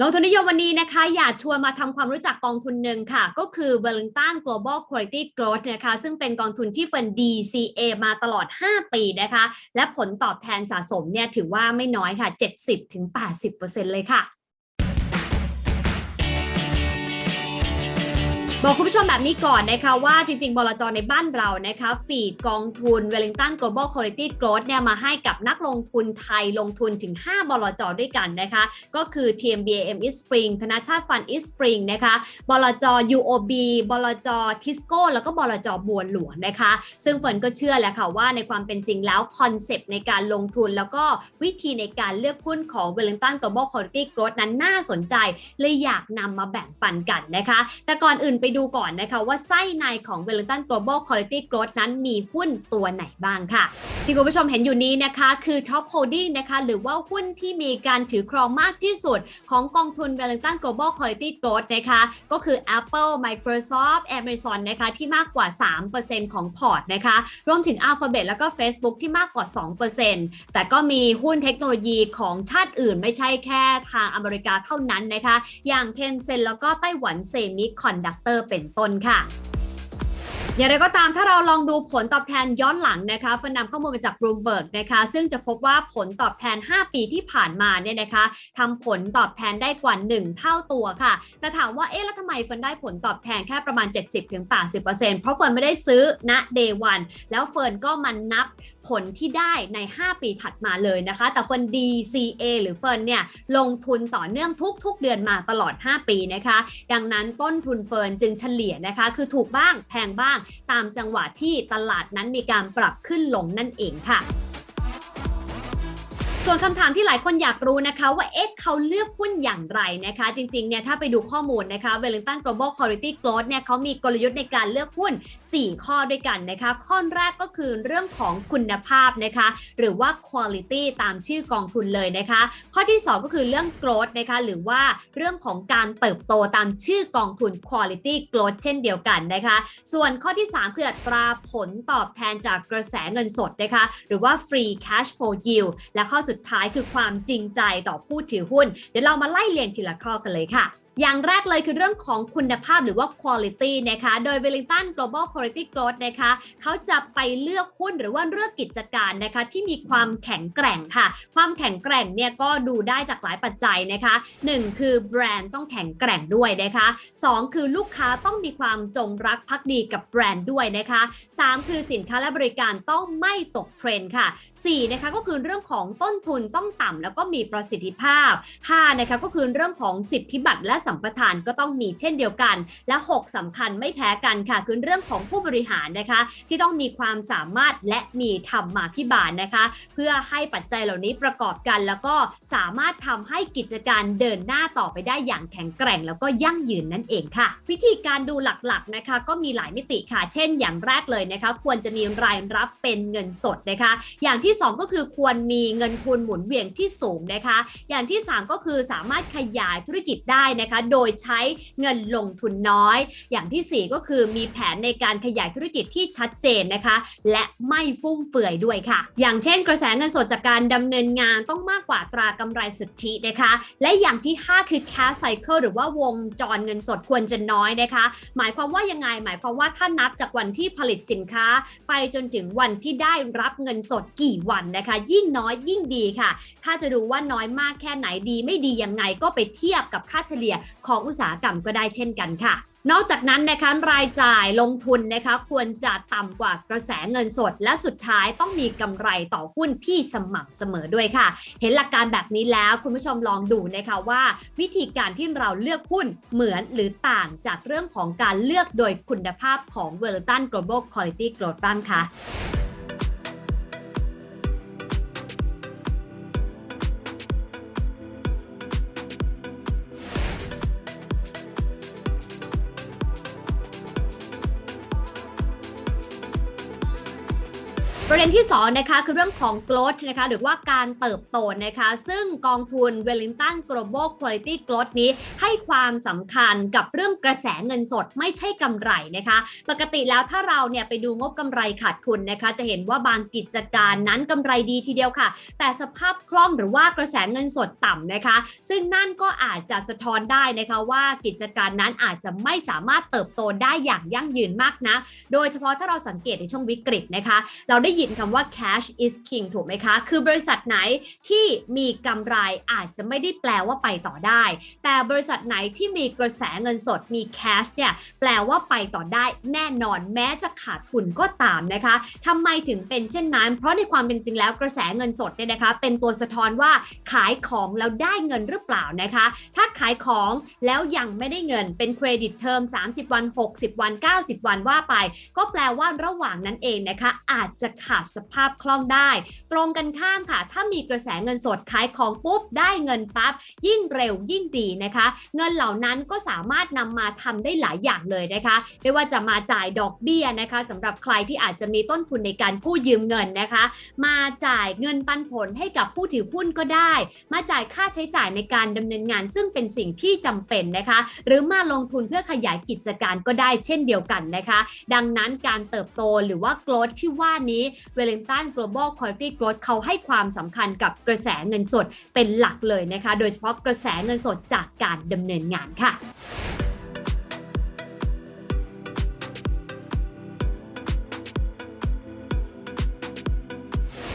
ลงทุนนิยมวันนี้นะคะ อยากชวนมาทำความรู้จักกองทุนหนึ่งค่ะ ก็คือ Wellington Global Quality Growth นะคะ ซึ่งเป็นกองทุนที่เฟิน DCA มาตลอด 5 ปีนะคะ และผลตอบแทนสะสมเนี่ยถือว่าไม่น้อยค่ะ 70-80%เลยค่ะ บอกคุณผู้ชมแบบนี้ก่อนนะคะว่าจริง ๆ บลจในบ้านเรานะคะฟีดกองทุน Wellington Global Quality Growth เนี่ยมาให้กับนักลงทุนไทยลงทุนถึง 5 บลจด้วยกันนะคะ ก็คือ TMBAM East Spring ธนาชาติฟัน East Spring นะคะบลจ UOB บลจ Tisco แล้วก็บลจบัวหลวงนะคะ ซึ่งเฟิร์นก็เชื่อแหละค่ะว่าในความเป็นจริงแล้วคอนเซปต์ในการลงทุน แล้วก็วิธีในการเลือกหุ้นของ Wellington Global Quality Growth นั้นน่าสนใจเลยอยากนำมาแบ่งปันกันนะคะ แต่ก่อนอื่นไปดูก่อนนะคะว่าไส้ในของ Wellington Global Quality Growth นั้นมีหุ้นตัวไหนบ้างค่ะ ที่คุณผู้ชมเห็นอยู่นี้นะคะคือ Top Holding นะคะหรือว่าหุ้นที่มีการถือครองมากที่สุด ของกองทุน Wellington Global Quality Growth นะคะก็คือ Apple Microsoft Amazon นะคะที่มากกว่า 3%ของพอร์ตนะคะรวมถึง Alphabet แล้วก็ Facebook ที่มากกว่า 2%แต่ก็มีหุ้นเทคโนโลยีของชาติอื่น ไม่ใช่แค่ทางอเมริกาเท่านั้นนะคะอย่าง Tencent แล้วก็ไต้หวันเซมิคอนดักเตอร์เป็นต้นค่ะอย่างไรก็ตามถ้าเราลองดูผลตอบแทนย้อนหลังนะคะฟันนำข้อมูลมาจาก Bloomberg นะคะ ซึ่งจะพบว่าผลตอบแทน 5 ปีที่ผ่านมาเนี่ยนะคะทำผลตอบแทนได้กว่า 1 เท่าตัวค่ะ แต่ถามว่าเอ๊ะแล้วทำไมฟันได้ผลตอบแทนแค่ประมาณ 70-80%เพราะเฟิร์นไม่ได้ซื้อณ day one แล้วเฟิร์นก็มันนับ ผลที่ได้ใน 5 ปีถัดมาเลยนะคะ แต่เฟิร์น DCA หรือเฟิร์นเนี่ยลงทุนต่อเนื่องทุก ๆ เดือนมาตลอด 5 ปีนะคะ ดังนั้นต้นทุนเฟิร์นจึงเฉลี่ยนะคะ คือถูกบ้างแพงบ้างตามจังหวะที่ตลาดนั้นมีการปรับขึ้นลงนั่นเองค่ะ ส่วนคำถามที่หลายคนอยากรู้นะคะว่าเอ๊ะเขาเลือกหุ้นอย่างไรนะคะ จริงๆเนี่ยถ้าไปดูข้อมูลนะคะ Wellington Global Quality Growth เนี่ยเขามีกลยุทธ์ในการเลือกหุ้น 4 ข้อด้วยกันนะคะ ข้อแรกก็คือเรื่องของคุณภาพนะคะ หรือว่า quality ตามชื่อกองทุนเลยนะคะ ข้อที่ 2 ก็คือเรื่อง growth นะคะหรือว่าเรื่องของการเติบโตตามชื่อกองทุน quality growth เช่นเดียวกันนะคะ ส่วนข้อที่ 3 คืออัตราผลตอบแทนจากกระแสเงินสดนะคะหรือว่า free cash flow yield และข้อสุสุดท้ายคือความจริงใจต่อผู้ถือหุ้น เดี๋ยวเรามาไล่เรียงทีละข้อกันเลยค่ะ อย่างแรกเลยคือเรื่องของคุณภาพหรือว่า quality นะคะ โดย Wellington Global Quality Growth นะคะ เขาจะไปเลือกหุ้นหรือว่าเลือกกิจการนะคะ ที่มีความแข็งแกร่งค่ะ ความแข็งแกร่งเนี่ยก็ดูได้จากหลายปัจจัยนะคะ 1 คือแบรนด์ต้องแข็งแกร่งด้วยนะคะ 2 คือลูกค้าต้องมีความจงรักภักดีกับแบรนด์ด้วยนะคะ 3 คือสินค้าและบริการต้องไม่ตกเทรนด์ค่ะ 4 นะคะก็คือเรื่องของต้นทุนต้องต่ำแล้วก็มีประสิทธิภาพ 5 นะคะก็คือเรื่องของสิทธิบัตรและสัมปทานก็ต้องมีเช่นเดียวกัน และ 6สำคัญไม่แพ้กันค่ะ คือเรื่องของผู้บริหารนะคะ ที่ต้องมีความสามารถและมีธรรมาภิบาลนะคะ เพื่อให้ปัจจัยเหล่านี้ประกอบกัน แล้วก็สามารถทำให้กิจการเดินหน้าต่อไปได้อย่างแข็งแกร่ง แล้วก็ยั่งยืนนั่นเองค่ะ วิธีการดูหลักๆนะคะ ก็มีหลายมิติค่ะ เช่น อย่างแรกเลยนะคะ ควรจะมีรายรับเป็นเงินสดนะคะ อย่างที่ 2 ก็คือควรมีเงินทุนหมุนเวียนที่สูงนะคะ อย่างที่ 3 ก็คือสามารถขยายธุรกิจได้นะคะโดยใช้เงินลงทุนน้อย อย่างทีสี่ 4 ก็คือมีแผนในการขยายธุรกิจที่ชัดเจนนะคะ และไม่ฟุ่มเฟือยด้วยค่ะ อย่างเช่น กระแสเงินสดจากการดำเนินงานต้องมากกว่าตรากำไรสุทธินะคะ และอย่างที่ 5 คือ cash cycle หรือว่าวงจรเงินสดควรจะน้อยนะคะ หมายความว่ายังไง หมายความว่าถ้านับจากวันที่ผลิตสินค้า ไปจนถึงวันที่ได้รับเงินสดกี่วันนะคะ ยิ่งน้อยยิ่งดีค่ะ ถ้าจะดูว่าน้อยมากแค่ไหนดีไม่ดียังไงก็ไปเทียบกับค่าเฉลี่ยของอุตสาหกรรมก็ได้เช่นกันค่ะ นอกจากนั้นนะคะรายจ่ายลงทุนนะคะควรจะต่ำกว่ากระแสเงินสด และสุดท้ายต้องมีกำไรต่อหุ้นที่สม่ำเสมอด้วยค่ะ เห็นหลักการแบบนี้แล้วคุณผู้ชมลองดูนะคะว่า วิธีการที่เราเลือกหุ้นเหมือนหรือต่างจากเรื่องของการเลือกโดยคุณภาพของ w e l l i n g t o n Global Quality Growth บ้างคะ ประเด็นที่2นะคะคือเรื่องของ growth นะคะหรือว่าการเติบโตนะคะ ซึ่งกองทุน Wellington Global Quality Growth นี้ ให้ความสำคัญกับเรื่องกระแสเงินสดไม่ใช่กำไรนะคะ ปกติแล้วถ้าเราเนี่ยไปดูงบกำไรขาดทุนนะคะ จะเห็นว่าบางกิจการนั้นกำไรดีทีเดียวค่ะ แต่สภาพคล่องหรือว่ากระแสเงินสดต่ำนะคะ ซึ่งนั่นก็อาจจะสะท้อนได้นะคะว่ากิจการนั้นอาจจะไม่สามารถเติบโตได้อย่างยั่งยืนมากนะโดยเฉพาะถ้าเราสังเกตในช่วงวิกฤตนะคะ เราได้ยินคำว่า cash is king ถูกไหมคะ คือบริษัทไหนที่มีกำไรอาจจะไม่ได้แปลว่าไปต่อได้ แต่บริษัทไหนที่มีกระแสเงินสดมี cash เนี่ยแปลว่าไปต่อได้แน่นอนแม้จะขาดทุนก็ตามนะคะทำไมถึงเป็นเช่นนั้น เพราะในความเป็นจริงแล้วกระแสเงินสดเนี่ยนะคะ เป็นตัวสะท้อนว่าขายของแล้วได้เงินหรือเปล่านะคะ ถ้าขายของแล้วยังไม่ได้เงินเป็นเครดิตเทอม 30 วัน 60 วัน 90 วันว่าไป ก็แปลว่าระหว่างนั้นเองนะคะ อาจจะขาดสภาพคล่องได้ ตรงกันข้ามค่ะ ถ้ามีกระแสเงินสดขายของปุ๊บได้เงินปั๊บยิ่งเร็วยิ่งดีนะคะเงินเหล่านั้นก็สามารถนำมาทำได้หลายอย่างเลยนะคะ ไม่ว่าจะมาจ่ายดอกเบี้ยนะคะสำหรับใครที่อาจจะมีต้นทุนในการกู้ยืมเงินนะคะ มาจ่ายเงินปันผลให้กับผู้ถือหุ้นก็ได้ มาจ่ายค่าใช้จ่ายในการดำเนินงาน ซึ่งเป็นสิ่งที่จำเป็นนะคะ หรือมาลงทุนเพื่อขยายกิจการก็ได้เช่นเดียวกันนะคะ ดังนั้นการเติบโตหรือว่า growth ที่ว่านี้ Wellington Global Quality Growth เขาให้ความสำคัญกับกระแสเงินสดเป็นหลักเลยนะคะ โดยเฉพาะกระแสเงินสดจากการดำเนินงานค่ะ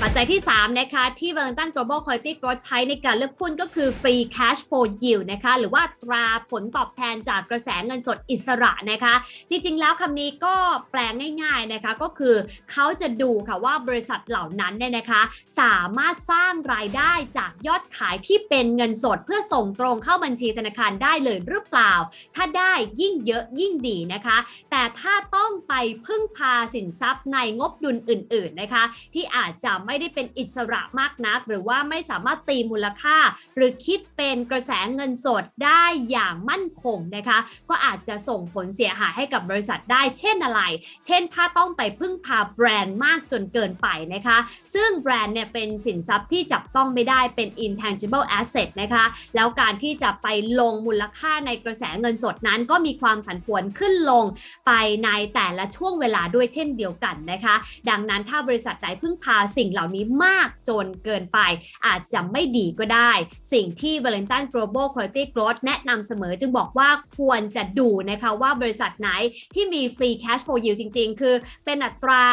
ปัจจัยที่ 3 นะคะ ที่ Wellington Global Quality Growth ใช้ในการเลือกหุ้นก็คือ Free Cash Flow Yield นะคะ หรือว่าตราผลตอบแทนจากกระแสเงินสดอิสระนะคะ จริงๆ แล้วคำนี้ก็แปลง่ายๆนะคะ ก็คือเขาจะดูค่ะว่าบริษัทเหล่านั้นเนี่ยนะคะ สามารถสร้างรายได้จากยอดขายที่เป็นเงินสดเพื่อส่งตรงเข้าบัญชีธนาคารได้เลยหรือเปล่า ถ้าได้ยิ่งเยอะยิ่งดีนะคะ แต่ถ้าต้องไปพึ่งพาสินทรัพย์ในงบดุลอื่น ๆนะคะ ที่อาจจะไม่ได้เป็นอิสระมากนัก หรือว่าไม่สามารถตีมูลค่า หรือคิดเป็นกระแสเงินสดได้อย่างมั่นคงนะคะ ก็อาจจะส่งผลเสียหายให้กับบริษัทได้ เช่นอะไร เช่น ถ้าต้องไปพึ่งพาแบรนด์มากจนเกินไปนะคะ ซึ่งแบรนด์เนี่ยเป็นสินทรัพย์ที่จับต้องไม่ได้เป็น intangible asset นะคะ แล้วการที่จะไปลงมูลค่าในกระแสเงินสดนั้น ก็มีความผันผวนขึ้นลงไปในแต่ละช่วงเวลาด้วยเช่นเดียวกันนะคะ ดังนั้นถ้าบริษัทใดพึ่งพาสิ่งเหล่านี้มากจนเกินไป อาจจะไม่ดีก็ได้ สิ่งที่ Valentine Global Quality Growth แนะนำเสมอจึงบอกว่าควรจะดูนะคะว่าบริษัทไหนที่มี Free Cash Flow Yield จริง ๆ คือเป็นอัตรา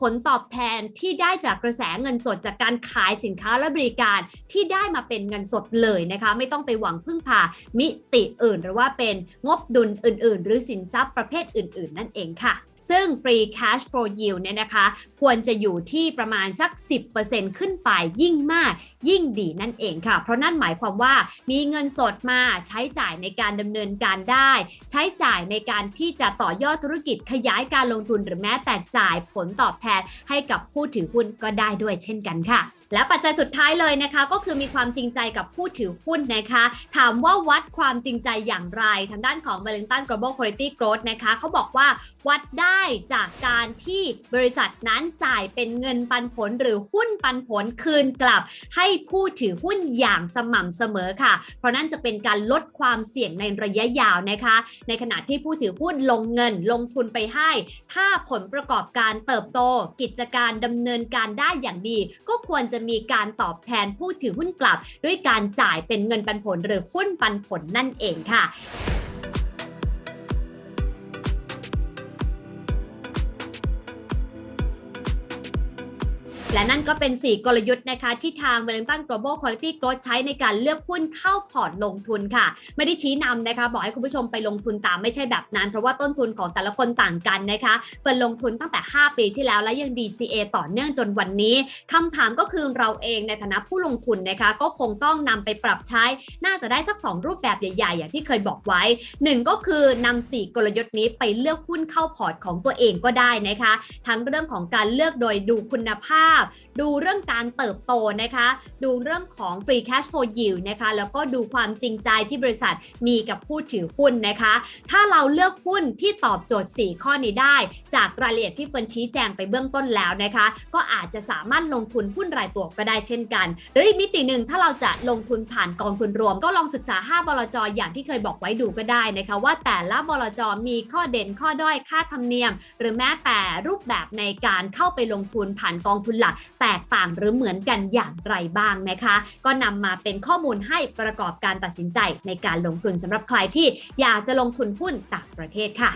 ผลตอบแทนที่ได้จากกระแสเงินสดจากการขายสินค้าและบริการที่ได้มาเป็นเงินสดเลยนะคะไม่ต้องไปหวังพึ่งพามิติอื่น หรือว่าเป็นงบดุลอื่น ๆ หรือสินทรัพย์ประเภทอื่น ๆ นั่นเองค่ะ ซึ่ง Free Cash Flow Yield เนี่ยนะคะ ควรจะอยู่ที่ประมาณสัก 10%ขึ้นไปยิ่งมาก ยิ่งดีนั่นเองค่ะ เพราะนั่นหมายความว่ามีเงินสดมาใช้จ่ายในการดำเนินการได้ ใช้จ่ายในการที่จะต่อยอดธุรกิจขยายการลงทุนหรือแม้แต่จ่ายผลตอบแทนให้กับผู้ถือหุ้นก็ได้ด้วยเช่นกันค่ะ และปัจจัยสุดท้ายเลยนะคะ ก็คือมีความจริงใจกับผู้ถือหุ้นนะคะ ถามว่าวัดความจริงใจอย่างไร ทางด้านของ Wellington Global Quality Growth นะคะเขาบอกว่าวัดได้จากการที่บริษัทนั้นจ่ายเป็นเงินปันผลหรือหุ้นปันผลคืนกลับ ให้ผู้ถือหุ้นอย่างสม่ำเสมอค่ะ เพราะนั่นจะเป็นการลดความเสี่ยงในระยะยาวนะคะ ในขณะที่ผู้ถือหุ้นลงเงินลงทุนไปให้ ถ้าผลประกอบการเติบโตกิจการดำเนินการได้อย่างดี ก็ควรจะะมีการตอบแทนผู้ถือหุ้นกลับ ด้วยการจ่ายเป็นเงินปันผลหรือหุ้นปันผลนั่นเองค่ะ และนั่นก็เป็น 4 กลยุทธ์นะคะที่ทาง Wellington Global Quality Growth ใช้ในการเลือกหุ้นเข้าพอร์ตลงทุนค่ะ ไม่ได้ชี้นำนะคะ บอกให้คุณผู้ชมไปลงทุนตามไม่ใช่แบบนั้น เพราะว่าต้นทุนของแต่ละคนต่างกันนะคะเฟิร์นลงทุนตั้งแต่ 5 ปีที่แล้วและยัง DCA ต่อเนื่องจนวันนี้คำถามก็คือเราเองในฐานะผู้ลงทุนนะคะ ก็คงต้องนำไปปรับใช้ น่าจะได้สัก 2 รูปแบบใหญ่ๆ อย่างที่เคยบอกไว้ 1 ก็คือนำ4กลยุทธ์นี้ไปเลือกหุ้นเข้าพอร์ตของตัวเองก็ได้นะคะ ทั้งเรื่องของการเลือกโดยดูคุณภาพพ ดูเรื่องการเติบโตนะคะ ดูเรื่องของ free cash flow yield นะคะ แล้วก็ดูความจริงใจที่บริษัทมีกับผู้ถือหุ้นนะคะ ถ้าเราเลือกหุ้นที่ตอบโจทย์ 4 ข้อนี้ได้ จากรายละเอียดที่เฟิร์นชี้แจงไปเบื้องต้นแล้วนะคะ ก็อาจจะสามารถลงทุนหุ้นรายตัวก็ได้เช่นกัน หรืออีกมิติหนึ่งถ้าเราจะลงทุนผ่านกองทุนรวม ก็ลองศึกษา 5บลจอย่างที่เคยบอกไว้ดูก็ได้นะคะ ว่าแต่ละบลจมีข้อเด่นข้อด้อยค่าธรรมเนียม หรือแม้แต่รูปแบบในการเข้าไปลงทุนผ่านกองทุนหลักแตกต่างหรือเหมือนกันอย่างไรบ้างนะคะ ก็นำมาเป็นข้อมูลให้ประกอบการตัดสินใจในการลงทุนสำหรับใครที่อยากจะลงทุนหุ้นต่างประเทศค่ะ